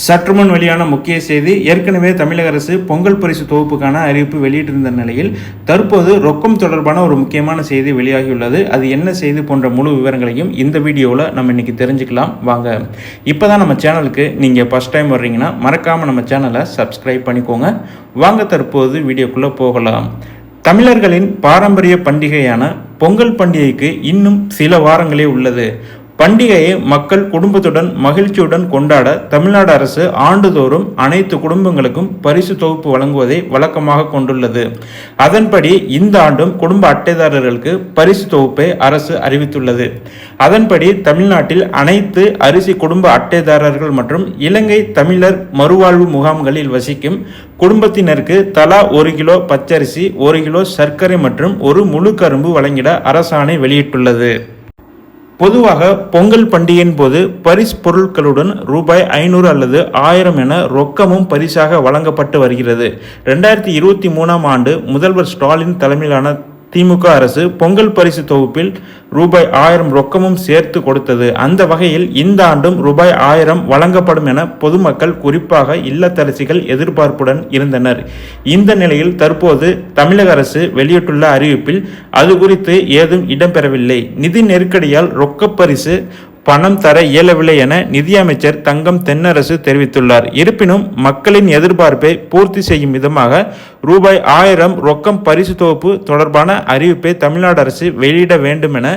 சற்றுமுன் வெளியான முக்கிய செய்தி ஏற்கனவே தமிழக அரசு பொங்கல் பரிசு தொகுப்புக்கான அறிவிப்பு வெளியிட்டிருந்த நிலையில் தற்போது ரொக்கம் தொடர்பான ஒரு முக்கியமான செய்தி வெளியாகியுள்ளது. அது என்ன செய்தி போன்ற முழு விவரங்களையும் இந்த வீடியோவில் நம்ம இன்றைக்கி தெரிஞ்சுக்கலாம். வாங்க. இப்போ தான் நம்ம சேனலுக்கு நீங்கள் ஃபஸ்ட் டைம் வர்றீங்கன்னா மறக்காமல் நம்ம சேனலை சப்ஸ்கிரைப் பண்ணிக்கோங்க. வாங்க தற்போது வீடியோக்குள்ளே போகலாம். தமிழர்களின் பாரம்பரிய பண்டிகையான பொங்கல் பண்டிகைக்கு இன்னும் சில வாரங்களே உள்ளது. பண்டிகையை மக்கள் குடும்பத்துடன் மகிழ்ச்சியுடன் கொண்டாட தமிழ்நாடு அரசு ஆண்டுதோறும் அனைத்து குடும்பங்களுக்கும் பரிசு தொகுப்பு வழங்குவதை வழக்கமாக கொண்டுள்ளது. அதன்படி இந்த ஆண்டும் குடும்ப அட்டைதாரர்களுக்கு பரிசு தொகுப்பை அரசு அறிவித்துள்ளது. அதன்படி தமிழ்நாட்டில் அனைத்து அரிசி குடும்ப அட்டைதாரர்கள் மற்றும் இலங்கை தமிழர் மறுவாழ்வு முகாம்களில் வசிக்கும் குடும்பத்தினருக்கு தலா ஒரு கிலோ பச்சரிசி ஒரு கிலோ சர்க்கரை மற்றும் ஒரு முழு கரும்பு வழங்கிட அரசாணை வெளியிட்டுள்ளது. பொதுவாக பொங்கல் பண்டிகையின் போது பரிசு பொருட்களுடன் ரூபாய் ஐநூறு அல்லது ஆயிரம் என ரொக்கமும் பரிசாக வழங்கப்பட்டு வருகிறது. ரெண்டாயிரத்தி இருபத்தி மூணாம் ஆண்டு முதல்வர் ஸ்டாலின் தலைமையிலான திமுக அரசு பொங்கல் பரிசு தொகுப்பில் ரூபாய் ஆயிரம் ரொக்கமும் சேர்த்து கொடுத்தது. அந்த வகையில் இந்த ஆண்டும் ரூபாய் ஆயிரம் வழங்கப்படும் என பொதுமக்கள் குறிப்பாக இல்லத்தரசிகள் எதிர்பார்ப்புடன் இருந்தனர். இந்த நிலையில் தற்போது தமிழக அரசு வெளியிட்டுள்ள அறிவிப்பில் அது குறித்து ஏதும் இடம்பெறவில்லை. நிதி நெருக்கடியால் ரொக்க பரிசு பணம் தர இயலவில்லை என நிதியமைச்சர் தங்கம் தென்னரசு தெரிவித்துள்ளார். இருப்பினும் மக்களின் எதிர்பார்ப்பை பூர்த்தி செய்யும் விதமாக ரூபாய் ஆயிரம் ரொக்கம் பரிசு தொகுப்பு தொடர்பான அறிவிப்பை தமிழ்நாடு அரசு வெளியிட வேண்டும் என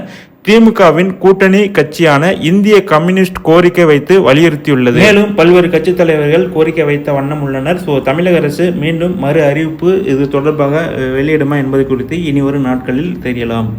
திமுகவின் கூட்டணி கட்சியான இந்திய கம்யூனிஸ்ட் கோரிக்கை வைத்து வலியுறுத்தியுள்ளது. மேலும் பல்வேறு கட்சித் தலைவர்கள் கோரிக்கை வைத்த வண்ணம் உள்ளனர். ஸோ தமிழக அரசு மீண்டும் மறு அறிவிப்பு இது தொடர்பாக வெளியிடுமா என்பது குறித்து இனி வரும் நாட்களில் தெரியலாம்.